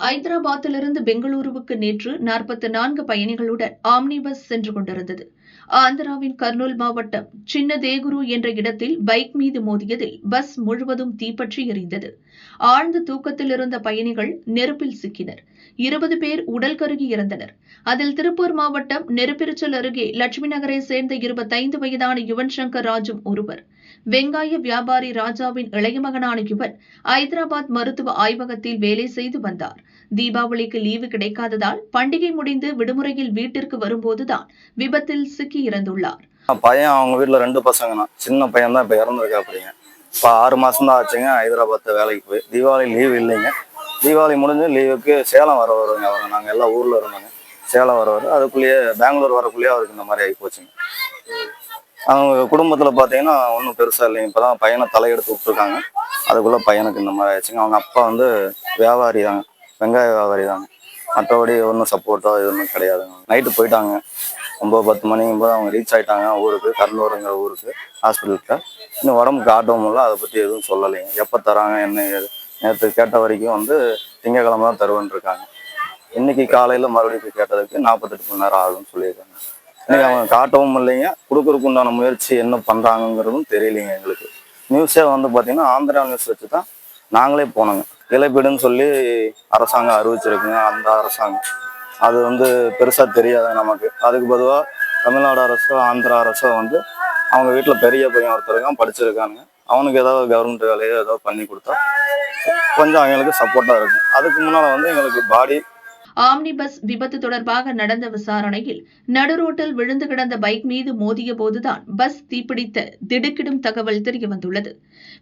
ஐதராபாத்திலிருந்து பெங்களூருவுக்கு நேற்று நாற்பத்தி நான்கு பயணிகளுடன் ஆம்னி பஸ் சென்று கொண்டிருந்தது. ஆந்திராவின் கர்னூல் மாவட்டம் சின்ன தேகுரு என்ற இடத்தில் பைக் மீது மோதியதில் பஸ் முழுவதும் தீப்பற்றி எரிந்தது ஆழ்ந்த தூக்கத்தில் இருந்த பயணிகள் நெருப்பில் சிக்கினர். இருபது பேர் உடல் கருகி இறந்தனர். அதில் திருப்பூர் மாவட்டம் நெருப்பிரிச்சல் அருகே லட்சுமி நகரை சேர்ந்த இருபத்தைந்து வயதான யுவன் சங்கர் ராஜும் ஒருவர். வெங்காய வியாபாரி ராஜாவின் இளைய மகனான இவர் ஐதராபாத் மருத்துவ ஆய்வகத்தில் வேலை செய்து வந்தார். தீபாவளிக்கு லீவு கிடைக்காததால் பண்டிகை முடிந்து விடுமுறையில் வீட்டிற்கு வரும்போதுதான் விபத்தில் சிக்கி இறந்துள்ளார். பையன் அவங்க வீட்டில் ரெண்டு பசங்கண்ணா. சின்ன பையன் தான் இப்போ இறந்துருக்கா அப்படிங்க இப்போ ஆறு மாதம் தான் ஆச்சுங்க ஹைதராபாத் வேலைக்கு போய். தீபாவளி லீவு இல்லைங்க. தீபாவளி முடிஞ்சு லீவுக்கு சேலம் வர வருவாங்க அவங்க நாங்கள் எல்லாம் ஊரில் இருந்தாங்க. சேலம் வர வர அதுக்குள்ளேயே பெங்களூர் வரக்குள்ளேயே அவருக்கு இந்த மாதிரி ஆகி போச்சுங்க. அவங்க குடும்பத்தில் பார்த்தீங்கன்னா ஒன்றும் பெருசாக இல்லைங்க. இப்போ தான் பையனை தலையெடுத்து விட்ருக்காங்க அதுக்குள்ளே பையனுக்கு இந்த மாதிரி ஆயிடுச்சுங்க. அவங்க அப்பா வந்து வியாபாரி தாங்க வெங்காய வியாபாரி தாங்க மற்றபடி ஒன்றும் சப்போர்ட்டோ இது ஒன்றும் கிடையாதுங்க. நைட்டு போயிட்டாங்க. ஒம்பது பத்து மணிக்கும் போது அவங்க ரீச் ஆகிட்டாங்க ஊருக்கு கடலூருங்கிற ஊருக்கு ஹாஸ்பிட்டலுக்கு இன்னும் உடம்புக்கு ஆட்டவும் இல்லை. அதை பற்றி எதுவும் சொல்லலைங்க. எப்போ தராங்க என்ன ஏது? நேற்று கேட்ட வரைக்கும் வந்து திங்கக்கிழமை தான் தருவேன்னு இருக்காங்க. இன்னைக்கு காலையில் மறுபடியும் கேட்டதுக்கு நாற்பத்தெட்டு மணி நேரம் ஆகும்னு சொல்லியிருக்காங்க. இன்னைக்கு அவங்க காட்டவும் இல்லைங்க. கொடுக்கறதுக்கு உண்டான முயற்சி என்ன பண்ணுறாங்கங்கிறதும் தெரியலைங்க எங்களுக்கு. நியூஸே வந்து பார்த்தீங்கன்னா ஆந்திரா நியூஸ் வச்சு தான் நாங்களே போனோங்க. இழப்பீடுன்னு சொல்லி அரசாங்கம் அறிவிச்சிருக்குங்க. அந்த அரசாங்கம். அது வந்து பெருசாக தெரியாது நமக்கு. அதுக்கு பொதுவாக தமிழ்நாடு அரசோ ஆந்திரா அரசோ வந்து அவங்க வீட்டில் பெரிய பையன் ஒருத்தருக்கான் படிச்சிருக்காங்க அவனுக்கு ஏதாவது கவர்மெண்ட் வேலையோ ஏதோ பண்ணி கொடுத்தா கொஞ்சம் அவங்களுக்கு சப்போர்ட்டாக இருக்கும். அதுக்கு முன்னால் வந்து எங்களுக்கு பாடி ஆம்னி பஸ் விபத்து தொடர்பாக நடந்த விசாரணையில் நடுரோட்டில் விழுந்து கிடந்த பைக் மீது மோதிய போதுதான் பஸ் தீப்பிடித்த திடுக்கிடும் தகவல் தெரியவந்துள்ளது.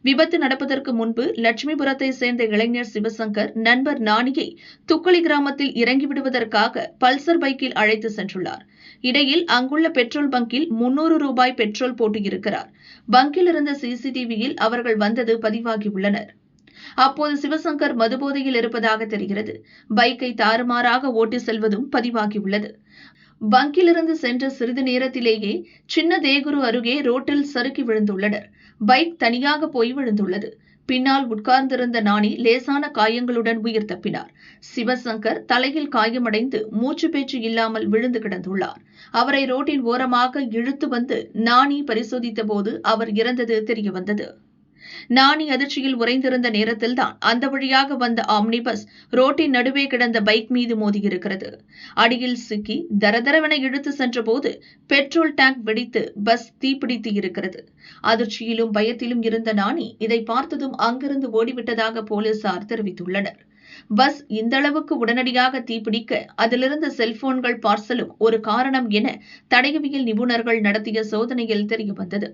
விபத்து நடப்பதற்கு முன்பு லட்சுமிபுரத்தை சேர்ந்த இளைஞர் சிவசங்கர் நண்பர் நாணியை துக்களி கிராமத்தில் இறங்கிவிடுவதற்காக பல்சர் பைக்கில் அழைத்து சென்றுள்ளார். இடையில் அங்குள்ள பெட்ரோல் பங்கில் முன்னூறு ரூபாய் பெட்ரோல் போட்டியிருக்கிறார். பங்கில் இருந்த சிசிடிவியில் அவர்கள் வந்தது பதிவாகியுள்ளனர். அப்போது சிவசங்கர் மதுபோதையில் இருப்பதாக தெரிகிறது. பைக்கை தாறுமாறாக ஓட்டி செல்வதும் பதிவாகியுள்ளது. பங்கிலிருந்து சென்ற சிறிது நேரத்திலேயே சின்ன தேகுரு அருகே ரோட்டில் சறுக்கி விழுந்துள்ளனர். பைக் தனியாக போய் விழுந்துள்ளது. பின்னால் உட்கார்ந்திருந்த நாணி லேசான காயங்களுடன் உயிர் தப்பினார். சிவசங்கர் தலையில் காயமடைந்து மூச்சு பேச்சு இல்லாமல் விழுந்து கிடந்துள்ளார். அவரை ரோட்டின் ஓரமாக இழுத்து வந்து நாணி பரிசோதித்த போது அவர் இறந்தது தெரியவந்தது. நாணி அதிர்ச்சியில் உறைந்திருந்த நேரத்தில்தான் அந்த வழியாக வந்த ஆம்னி பஸ் ரோட்டின் நடுவே கிடந்த பைக் மீது மோதியிருக்கிறது. அடியில் சிக்கி தரதரவென இழுத்து சென்றபோது பெட்ரோல் டேங்க் வெடித்து பஸ் தீப்பிடித்து இருக்கிறது. அதிர்ச்சியிலும் பயத்திலும் இருந்த நாணி இதை பார்த்ததும் அங்கிருந்து ஓடிவிட்டதாக போலீசார் தெரிவித்துள்ளனர். பஸ் இந்த அளவுக்கு உடனடியாக தீப்பிடிக்க அதிலிருந்த செல்போன்கள் பார்சலும் ஒரு காரணம் என தடயவியல் நிபுணர்கள் நடத்திய சோதனையில் தெரியவந்தது.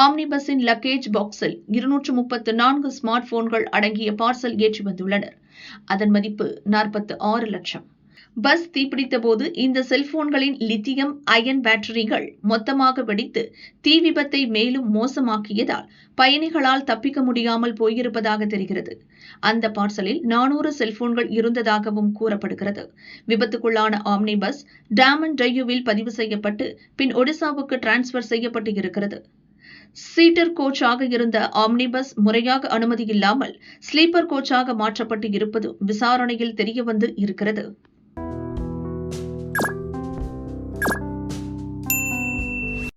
ஆம்னி பஸ்ஸின் லக்கேஜ் பாக்ஸில் இருநூற்று முப்பத்து நான்கு ஸ்மார்ட் போன்கள் அடங்கிய பார்சல் ஏற்றி வந்துள்ளனர் அதன் மதிப்பு நாற்பத்து ஆறு லட்சம். பஸ் தீப்பிடித்த போது இந்த செல்போன்களின் லித்தியம் அயன் பேட்டரிகள் மொத்தமாக வெடித்து தீ விபத்தை மேலும் மோசமாக்கியதால் பயணிகளால் தப்பிக்க முடியாமல் போயிருப்பதாக தெரிகிறது. அந்த பார்சலில் நானூறு செல்போன்கள் இருந்ததாகவும் கூறப்படுகிறது. விபத்துக்குள்ளான ஆம்னி பஸ் டாமன் டையூவில் பதிவு செய்யப்பட்டு பின் ஒடிசாவுக்கு டிரான்ஸ்பர் செய்யப்பட்டு இருக்கிறது. சீட்டர் கோச்சாக இருந்த ஆம்னி பஸ் முறையாக அனுமதி இல்லாமல் ஸ்லீப்பர் கோச்சாக மாற்றப்பட்டு இருப்பது விசாரணையில் தெரியவந்து இருக்கிறது.